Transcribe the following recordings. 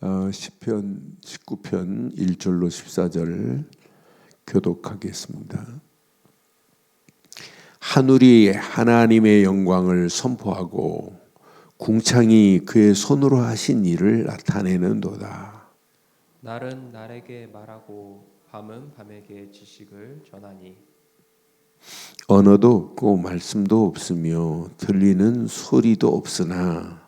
어, 시편 19편 1절로 14절 교독하겠습니다. 하늘이 하나님의 영광을 선포하고 궁창이 그의 손으로 하신 일을 나타내는도다. 날은 날에게 말하고 밤은 밤에게 지식을 전하니 언어도 없고 말씀도 없으며 들리는 소리도 없으나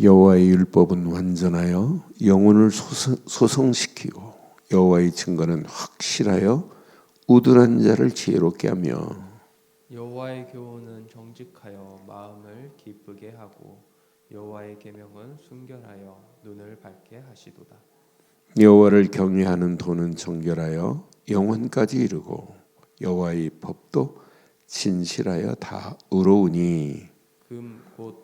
여호와의 율법은 완전하여 영혼을 소성, 소성 시키고 여호와의 증거는 확실하여 우둔한 자를 지혜롭게 하며 여호와의 교훈은 정직하여 마음을 기쁘게 하고 여호와의 계명은 순결하여 눈을 밝게 하시도다. 여호와를 경외하는 도는 정결하여 영혼까지 이르고 여호와의 법도 진실하여 다 의로우니 금곧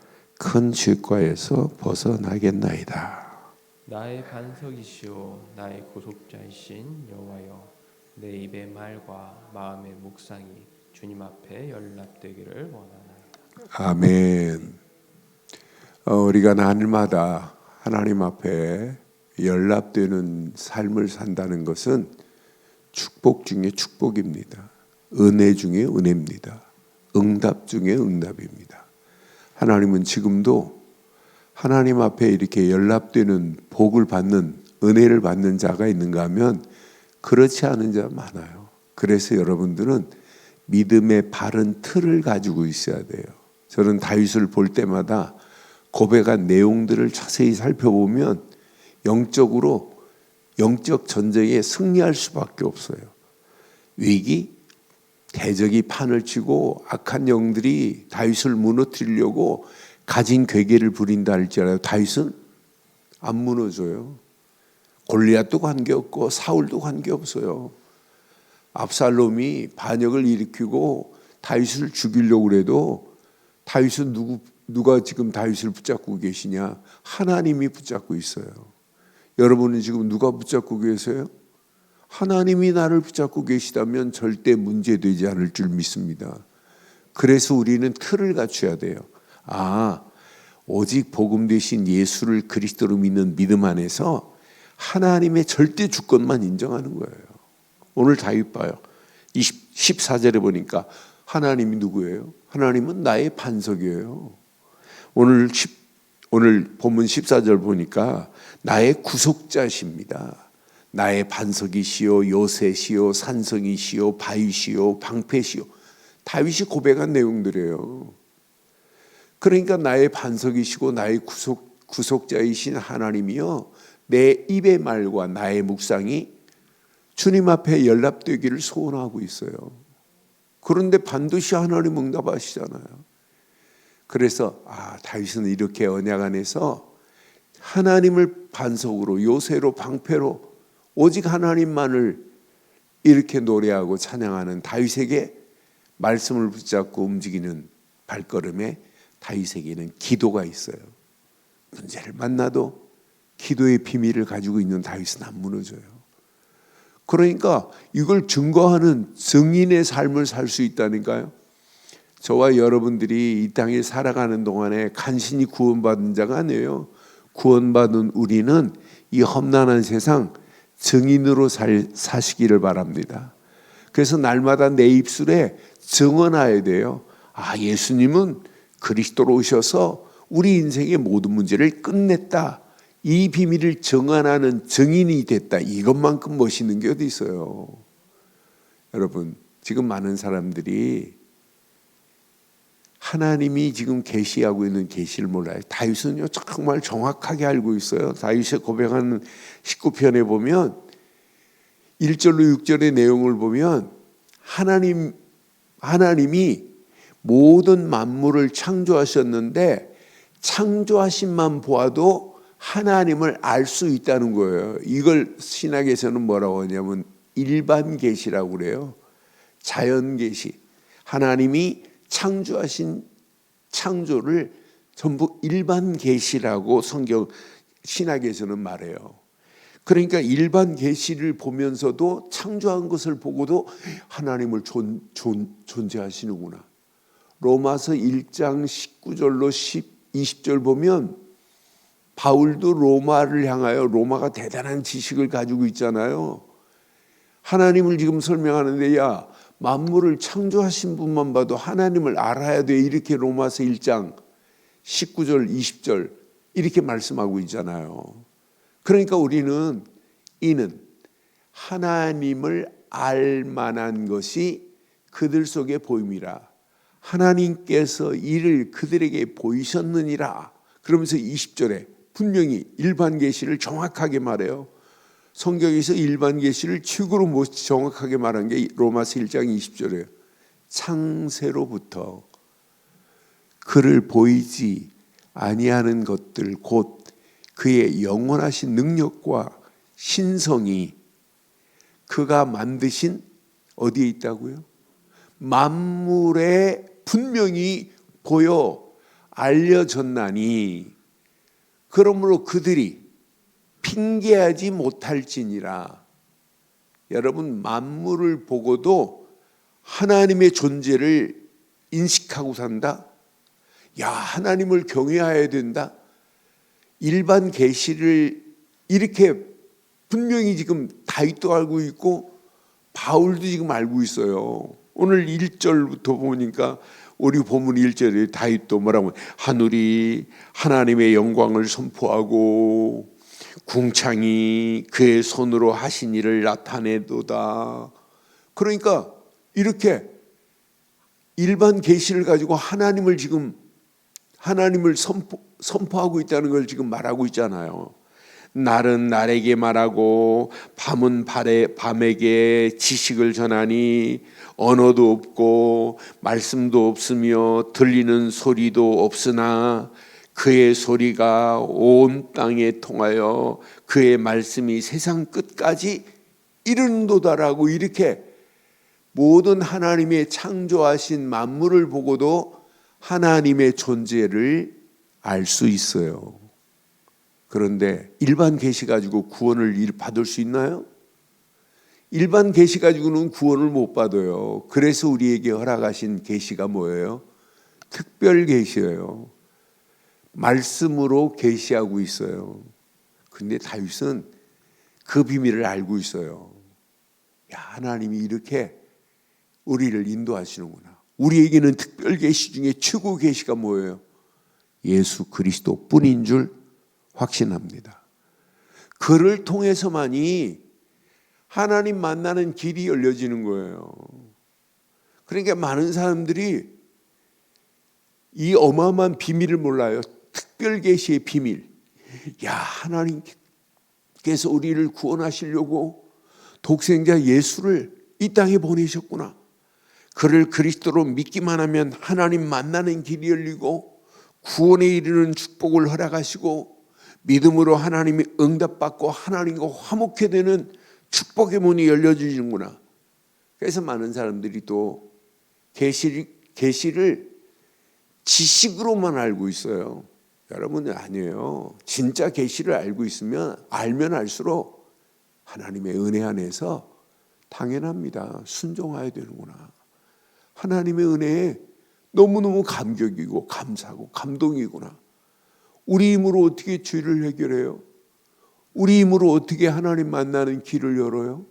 큰 죄과에서 벗어나겠나이다. 나의 반석이시오 나의 구속자이신 여호와여 내 입의 말과 마음의 묵상이 주님 앞에 연락되기를 원하나이다. 아멘. 어, 우리가 날마다 하나님 앞에 연락되는 삶을 산다는 것은 축복 중에 축복입니다. 은혜 중에 은혜입니다. 응답 중에 응답입니다. 하나님은 지금도 하나님 앞에 이렇게 연락되는 복을 받는 은혜를 받는 자가 있는가 하면 그렇지 않은 자 많아요. 그래서 여러분들은 믿음의 바른 틀을 가지고 있어야 돼요. 저는 다윗을 볼 때마다 고백한 내용들을 자세히 살펴보면 영적으로 영적 전쟁에 승리할 수밖에 없어요. 위기, 대적이 판을 치고 악한 영들이 다윗을 무너뜨리려고 가진 괴계를 부린다 할지라도 다윗은 안 무너져요. 골리앗도 관계없고 사울도 관계없어요. 압살롬이 반역을 일으키고 다윗을 죽이려고 그래도 다윗은 누구 누가 지금 다윗을 붙잡고 계시냐? 하나님이 붙잡고 있어요. 여러분은 지금 누가 붙잡고 계세요? 하나님이 나를 붙잡고 계시다면 절대 문제되지 않을 줄 믿습니다. 그래서 우리는 틀을 갖춰야 돼요. 아, 오직 복음 되신 예수를 그리스도로 믿는 믿음 안에서 하나님의 절대 주권만 인정하는 거예요. 오늘 다윗 봐요. 20, 14절에 보니까 하나님이 누구예요? 하나님은 나의 반석이에요. 오늘 10, 오늘 본문 14절 보니까 나의 구속자십니다. 나의 반석이시요 요새시요 산성이시요 바위시요 방패시요 다윗이 고백한 내용들이에요. 그러니까 나의 반석이시고 나의 구속 구속자이신 하나님이요 내 입의 말과 나의 묵상이 주님 앞에 연락되기를 소원하고 있어요. 그런데 반드시 하나님 응답하시잖아요. 그래서 아 다윗은 이렇게 언약 안에서 하나님을 반석으로 요새로 방패로 오직 하나님만을 이렇게 노래하고 찬양하는 다윗에게 말씀을 붙잡고 움직이는 발걸음에 다윗에게는 기도가 있어요. 문제를 만나도 기도의 비밀을 가지고 있는 다윗은 안 무너져요. 그러니까 이걸 증거하는 증인의 삶을 살 수 있다니까요. 저와 여러분들이 이 땅에 살아가는 동안에 간신히 구원받은 자가 아니에요. 구원받은 우리는 이 험난한 세상 증인으로 살, 사시기를 바랍니다. 그래서 날마다 내 입술에 증언해야 돼요. 아, 예수님은 그리스도로 오셔서 우리 인생의 모든 문제를 끝냈다. 이 비밀을 정한하는 정인이 됐다. 이것만큼 멋있는 게 어디 있어요? 여러분, 지금 많은 사람들이 하나님이 지금 계시하고 있는 계시를 몰라요. 다윗은요 정말 정확하게 알고 있어요. 다윗이 고백하는 19편에 보면 1절로 6절의 내용을 보면 하나님 하나님이 모든 만물을 창조하셨는데 창조하신만 보아도 하나님을 알 수 있다는 거예요. 이걸 신학에서는 뭐라고 하냐면 일반 계시라고 그래요. 자연 계시. 하나님이 창조하신 창조를 전부 일반 계시라고 성경 신학에서는 말해요. 그러니까 일반 계시를 보면서도 창조한 것을 보고도 하나님을 존, 존, 존재하시는구나. 로마서 1장 19절로 10, 20절 보면 바울도 로마를 향하여 로마가 대단한 지식을 가지고 있잖아요. 하나님을 지금 설명하는데 야 만물을 창조하신 분만 봐도 하나님을 알아야 돼 이렇게 로마서 1장 19절 20절 이렇게 말씀하고 있잖아요. 그러니까 우리는 이는 하나님을 알 만한 것이 그들 속에 보임이라 하나님께서 이를 그들에게 보이셨느니라 그러면서 20절에 분명히 일반 계시를 정확하게 말해요. 성경에서 일반 계시를 최고로 못 정확하게 말한 게 로마서 1장 20절이에요. 창세로부터 그를 보이지 아니하는 것들 곧 그의 영원하신 능력과 신성이 그가 만드신 어디에 있다고요? 만물에 분명히 보여 알려졌나니 그러므로 그들이 핑계하지 못할지니라. 여러분 만물을 보고도 하나님의 존재를 인식하고 산다. 야 하나님을 경외해야 된다. 일반 계시를 이렇게 분명히 지금 다윗도 알고 있고 바울도 지금 알고 있어요. 오늘 1절부터 보니까 우리 본문 1절에 다윗도 뭐라고 하늘이 하나님의 영광을 선포하고 궁창이 그의 손으로 하신 일을 나타내도다. 그러니까 이렇게 일반 계시를 가지고 하나님을 지금 하나님을 선포, 선포하고 있다는 걸 지금 말하고 있잖아요. 날은 날에게 말하고 밤은 발에, 밤에게 지식을 전하니 언어도 없고 말씀도 없으며 들리는 소리도 없으나 그의 소리가 온 땅에 통하여 그의 말씀이 세상 끝까지 이른도다라고 이렇게 모든 하나님의 창조하신 만물을 보고도 하나님의 존재를 알 수 있어요. 그런데 일반 계시 가지고 구원을 받을 수 있나요? 일반 계시 가지고는 구원을 못 받아요. 그래서 우리에게 허락하신 계시가 뭐예요? 특별 계시예요. 말씀으로 계시하고 있어요. 근데 다윗은 그 비밀을 알고 있어요. 야, 하나님이 이렇게 우리를 인도하시는구나. 우리에게는 특별 계시 중에 최고 계시가 뭐예요? 예수 그리스도 뿐인 줄 확신합니다. 그를 통해서만이 하나님 만나는 길이 열려지는 거예요. 그러니까 많은 사람들이 이 어마어마한 비밀을 몰라요. 특별 계시의 비밀. 야, 하나님께서 우리를 구원하시려고 독생자 예수를 이 땅에 보내셨구나. 그를 그리스도로 믿기만 하면 하나님 만나는 길이 열리고 구원에 이르는 축복을 허락하시고 믿음으로 하나님이 응답받고 하나님과 화목해 되는 축복의 문이 열려지는구나. 그래서 많은 사람들이 또 계시 계시를 지식으로만 알고 있어요. 여러분은 아니에요. 진짜 계시를 알고 있으면 알면 알수록 하나님의 은혜 안에서 당연합니다. 순종해야 되는구나. 하나님의 은혜에 너무너무 감격이고 감사하고 감동이구나. 우리 힘으로 어떻게 죄를 해결해요? 우리 힘으로 어떻게 하나님 만나는 길을 열어요?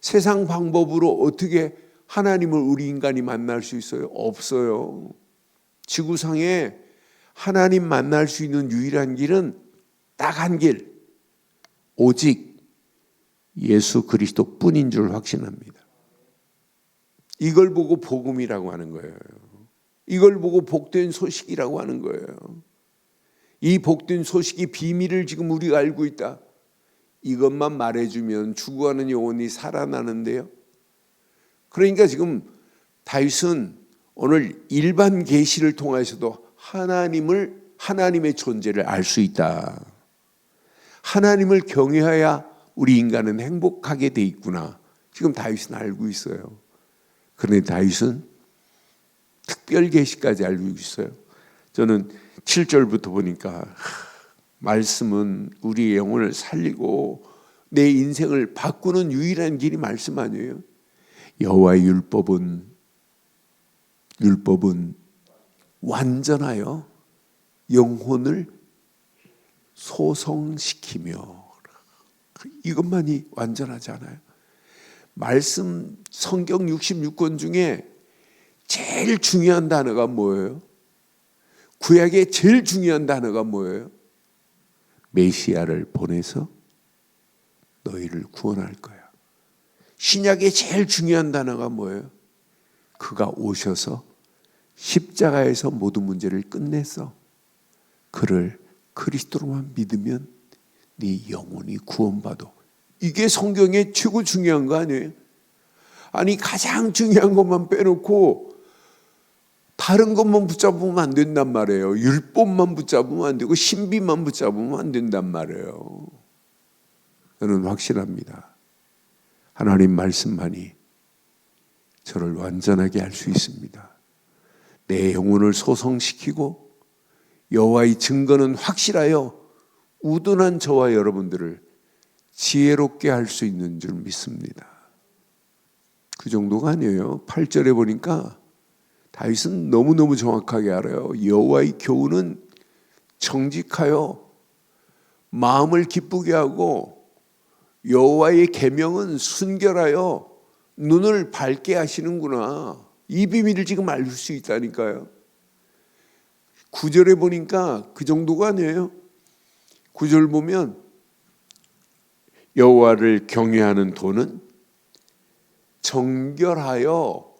세상 방법으로 어떻게 하나님을 우리 인간이 만날 수 있어요? 없어요. 지구상에 하나님 만날 수 있는 유일한 길은 딱 한 길. 오직 예수 그리스도 뿐인 줄 확신합니다. 이걸 보고 복음이라고 하는 거예요. 이걸 보고 복된 소식이라고 하는 거예요. 이 복된 소식이 비밀을 지금 우리가 알고 있다. 이것만 말해주면 죽어가는 영혼이 살아나는데요. 그러니까 지금 다윗은 오늘 일반 계시를 통해서도 하나님을 하나님의 존재를 알 수 있다. 하나님을 경외해야 우리 인간은 행복하게 돼 있구나. 지금 다윗은 알고 있어요. 그런데 다윗은 특별 계시까지 알고 있어요. 저는 7절부터 보니까 말씀은 우리의 영혼을 살리고 내 인생을 바꾸는 유일한 길이 말씀 아니에요? 여호와의 율법은 율법은 완전하여 영혼을 소성시키며 이것만이 완전하지 않아요. 말씀 성경 66권 중에 제일 중요한 단어가 뭐예요? 구약의 제일 중요한 단어가 뭐예요? 메시아를 보내서 너희를 구원할 거야. 신약의 제일 중요한 단어가 뭐예요? 그가 오셔서 십자가에서 모든 문제를 끝냈어. 그를 그리스도로만 믿으면 네 영혼이 구원받아. 이게 성경의 최고 중요한 거 아니에요? 아니 가장 중요한 것만 빼놓고 다른 것만 붙잡으면 안 된단 말이에요. 율법만 붙잡으면 안 되고 신비만 붙잡으면 안 된단 말이에요. 저는 확실합니다. 하나님 말씀만이 저를 완전하게 할 수 있습니다. 내 영혼을 소성시키고 여호와의 증거는 확실하여 우둔한 저와 여러분들을 지혜롭게 할 수 있는 줄 믿습니다. 그 정도가 아니에요. 8절에 보니까 다윗은 너무너무 정확하게 알아요. 여호와의 교훈은 정직하여 마음을 기쁘게 하고 여호와의 계명은 순결하여 눈을 밝게 하시는구나. 이 비밀을 지금 알 수 있다니까요. 9절에 보니까 그 정도가 아니에요. 9절 보면 여호와를 경외하는 도는 정결하여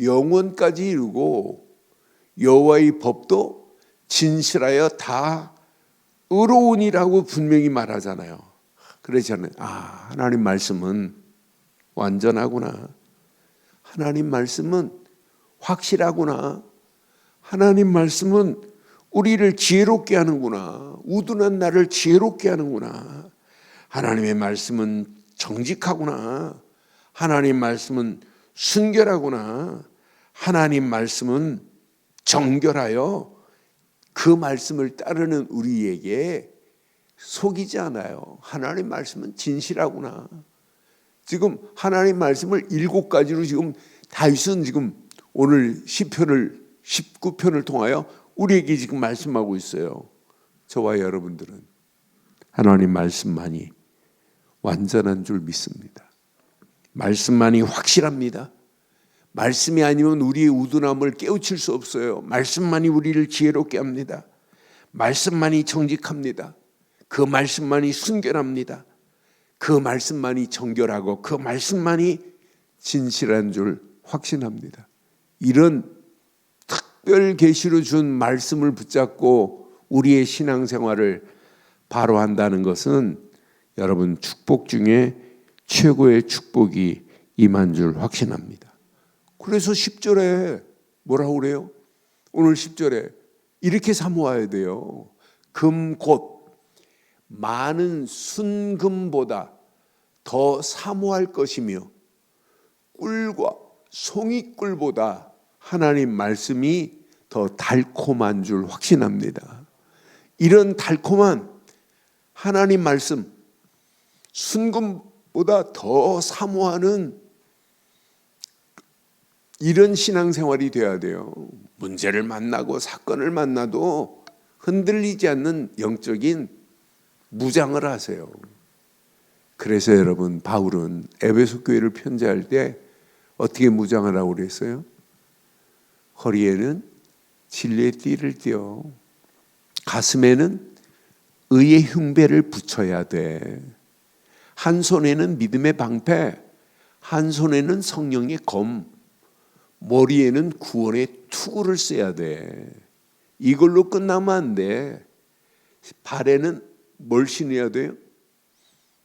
영원까지 이루고 여호와의 법도 진실하여 다 의로운이라고 분명히 말하잖아요. 그러잖아요. 아, 하나님 말씀은 완전하구나. 하나님 말씀은 확실하구나. 하나님 말씀은 우리를 지혜롭게 하는구나. 우둔한 나를 지혜롭게 하는구나. 하나님의 말씀은 정직하구나. 하나님 말씀은 순결하구나. 하나님 말씀은 정결하여 그 말씀을 따르는 우리에게 속이지 않아요. 하나님 말씀은 진실하구나. 지금 하나님 말씀을 일곱 가지로 지금 다윗은 지금 오늘 시편을 19편을 통하여 우리에게 지금 말씀하고 있어요. 저와 여러분들은 하나님 말씀만이 완전한 줄 믿습니다. 말씀만이 확실합니다. 말씀이 아니면 우리의 우둔함을 깨우칠 수 없어요. 말씀만이 우리를 지혜롭게 합니다. 말씀만이 정직합니다. 그 말씀만이 순결합니다. 그 말씀만이 정결하고 그 말씀만이 진실한 줄 확신합니다. 이런 특별 계시로 준 말씀을 붙잡고 우리의 신앙생활을 바로 한다는 것은 여러분 축복 중에 최고의 축복이 임한 줄 확신합니다. 그래서 10절에 뭐라고 그래요? 오늘 10절에 이렇게 사모해야 돼요. 금 곧 많은 순금보다 더 사모할 것이며 꿀과 송이꿀보다 하나님 말씀이 더 달콤한 줄 확신합니다. 이런 달콤한 하나님 말씀, 순금 보다 더 사모하는 이런 신앙생활이 돼야 돼요. 문제를 만나고 사건을 만나도 흔들리지 않는 영적인 무장을 하세요. 그래서 여러분 바울은 에베소 교회를 편지할 때 어떻게 무장을 하고 그랬어요? 허리에는 진리의 띠를 띠어 가슴에는 의의 흉배를 붙여야 돼. 한 손에는 믿음의 방패, 한 손에는 성령의 검, 머리에는 구원의 투구를 써야 돼. 이걸로 끝나면 안 돼. 발에는 뭘 신어야 돼요?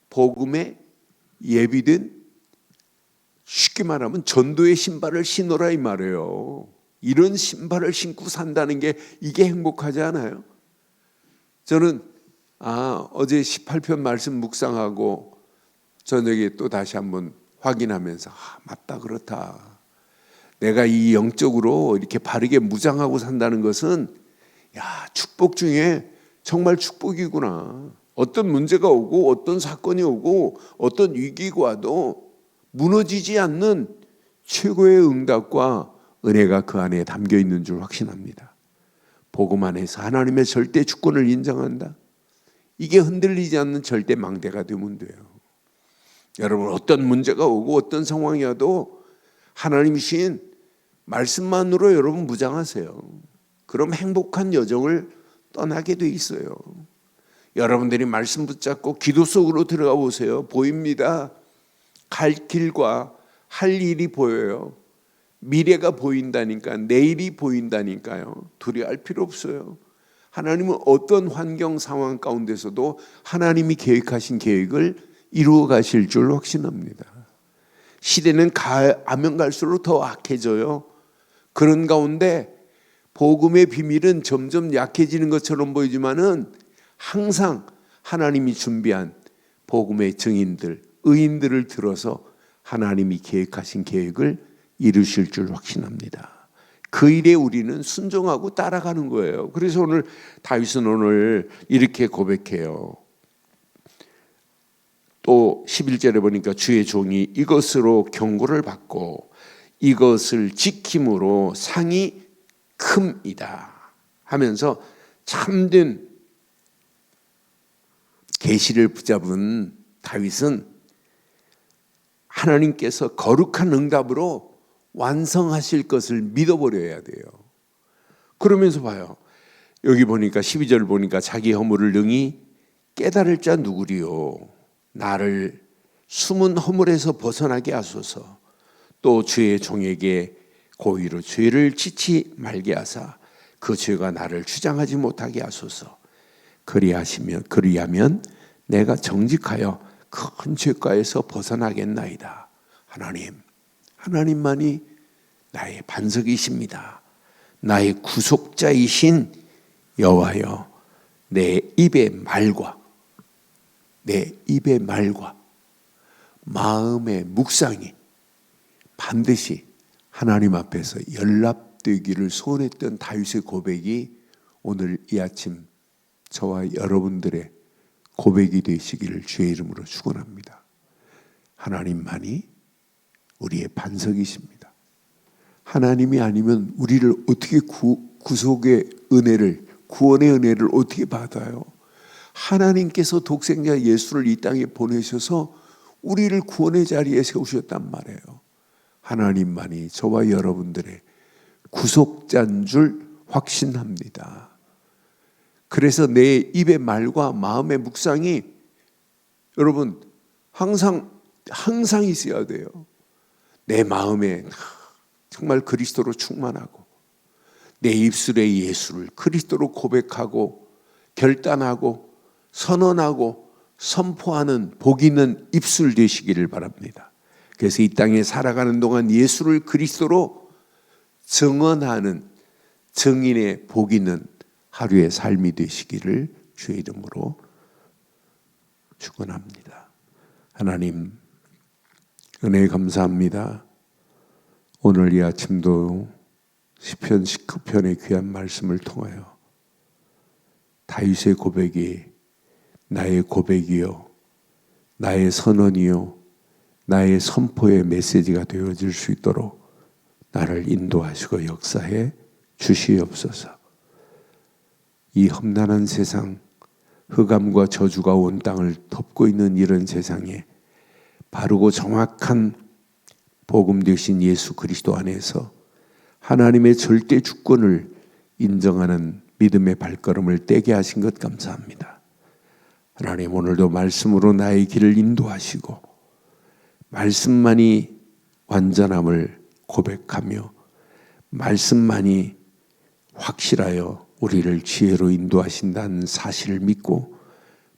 복음에 예비된 쉽게 말하면 전도의 신발을 신어라 이 말이에요. 이런 신발을 신고 산다는 게 이게 행복하지 않아요? 저는 아 어제 18편 말씀 묵상하고 저녁에 또 다시 한번 확인하면서 아 맞다 그렇다. 내가 이 영적으로 이렇게 바르게 무장하고 산다는 것은 야 축복 중에 정말 축복이구나. 어떤 문제가 오고 어떤 사건이 오고 어떤 위기가 와도 무너지지 않는 최고의 응답과 은혜가 그 안에 담겨 있는 줄 확신합니다. 복음 안에서 하나님의 절대 주권을 인정한다. 이게 흔들리지 않는 절대 망대가 되면 돼요. 여러분 어떤 문제가 오고 어떤 상황이 와도 하나님이신 말씀만으로 여러분 무장하세요. 그럼 행복한 여정을 떠나게 돼 있어요. 여러분들이 말씀 붙잡고 기도 속으로 들어가 보세요. 보입니다. 갈 길과 할 일이 보여요. 미래가 보인다니까, 내일이 보인다니까요. 두려워할 필요 없어요. 하나님은 어떤 환경 상황 가운데서도 하나님이 계획하신 계획을 이루어 가실 줄 확신합니다. 시대는 가면 갈수록 더 악해져요. 그런 가운데 복음의 비밀은 점점 약해지는 것처럼 보이지만은 항상 하나님이 준비한 복음의 증인들, 의인들을 들어서 하나님이 계획하신 계획을 이루실 줄 확신합니다. 그 일에 우리는 순종하고 따라가는 거예요. 그래서 오늘 다윗은 오늘 이렇게 고백해요. 또 11절에 보니까 주의 종이 이것으로 경고를 받고 이것을 지킴으로 상이 큼이다 하면서 참된 계시를 붙잡은 다윗은 하나님께서 거룩한 응답으로 완성하실 것을 믿어버려야 돼요. 그러면서 봐요. 여기 보니까 12절 보니까 자기 허물을 능히 깨달을 자 누구리요. 나를 숨은 허물에서 벗어나게 하소서. 또 주의 종에게 고의로 죄를 지치 말게 하사 그 죄가 나를 주장하지 못하게 하소서. 그리하시면 그리하면 내가 정직하여 큰 죄가에서 벗어나겠나이다. 하나님, 하나님만이 나의 반석이십니다. 나의 구속자이신 여호와여, 내 입의 말과 내 입의 말과 마음의 묵상이 반드시 하나님 앞에서 연락되기를 소원했던 다윗의 고백이 오늘 이 아침 저와 여러분들의 고백이 되시기를 주의 이름으로 축원합니다. 하나님만이 우리의 반석이십니다. 하나님이 아니면 우리를 어떻게 구, 구속의 은혜를 구원의 은혜를 어떻게 받아요? 하나님께서 독생자 예수를 이 땅에 보내셔서 우리를 구원의 자리에 세우셨단 말이에요. 하나님만이 저와 여러분들의 구속자인 줄 확신합니다. 그래서 내 입의 말과 마음의 묵상이 여러분 항상 항상 있어야 돼요. 내 마음에 정말 그리스도로 충만하고 내 입술에 예수를 그리스도로 고백하고 결단하고 선언하고 선포하는 복 있는 입술 되시기를 바랍니다. 그래서 이 땅에 살아가는 동안 예수를 그리스도로 증언하는 증인의 복 있는 하루의 삶이 되시기를 주의 이름으로 축원합니다. 하나님 은혜 감사합니다. 오늘 이 아침도 시편 19편의 귀한 말씀을 통하여 다윗의 고백이 나의 고백이요 나의 선언이요 나의 선포의 메시지가 되어질 수 있도록 나를 인도하시고 역사해 주시옵소서. 이 험난한 세상, 흑암과 저주가 온 땅을 덮고 있는 이런 세상에 바르고 정확한 복음 되신 예수 그리스도 안에서 하나님의 절대 주권을 인정하는 믿음의 발걸음을 떼게 하신 것 감사합니다. 하나님 오늘도 말씀으로 나의 길을 인도하시고 말씀만이 완전함을 고백하며 말씀만이 확실하여 우리를 지혜로 인도하신다는 사실을 믿고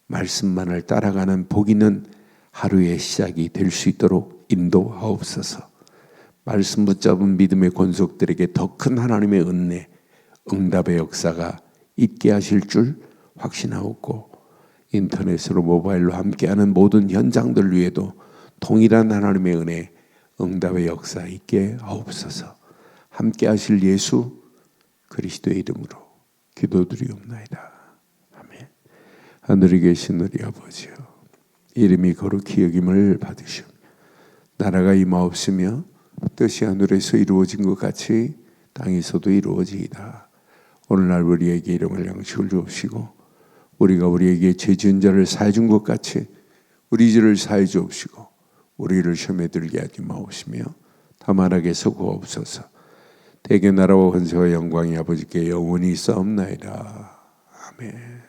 말씀만을 따라가는 복 있는 하루의 시작이 될 수 있도록 인도하옵소서. 말씀 붙잡은 믿음의 권속들에게 더 큰 하나님의 은혜, 응답의 역사가 있게 하실 줄 확신하옵고 인터넷으로 모바일로 함께하는 모든 현장들 위에도 동일한 하나님의 은혜, 응답의 역사 있게 하옵소서. 함께 하실 예수 그리스도의 이름으로 기도드리옵나이다. 아멘. 하늘에 계신 우리 아버지여, 이름이 거룩히 여김을 받으시오. 나라가 임하옵으며 뜻이 하늘에서 이루어진 것 같이 땅에서도 이루어지이다. 오늘날 우리에게 이름을 양식을 주옵시고 우리가 우리에게 죄 지은 자를 사해 준 것 같이 우리 죄를 사해 주옵시고 우리를 시험에 들게 하지 마옵시며 다만하게서 구하옵소서. 대개 나라와 권세와 영광이 아버지께 영원히 있사옵나이다. 아멘.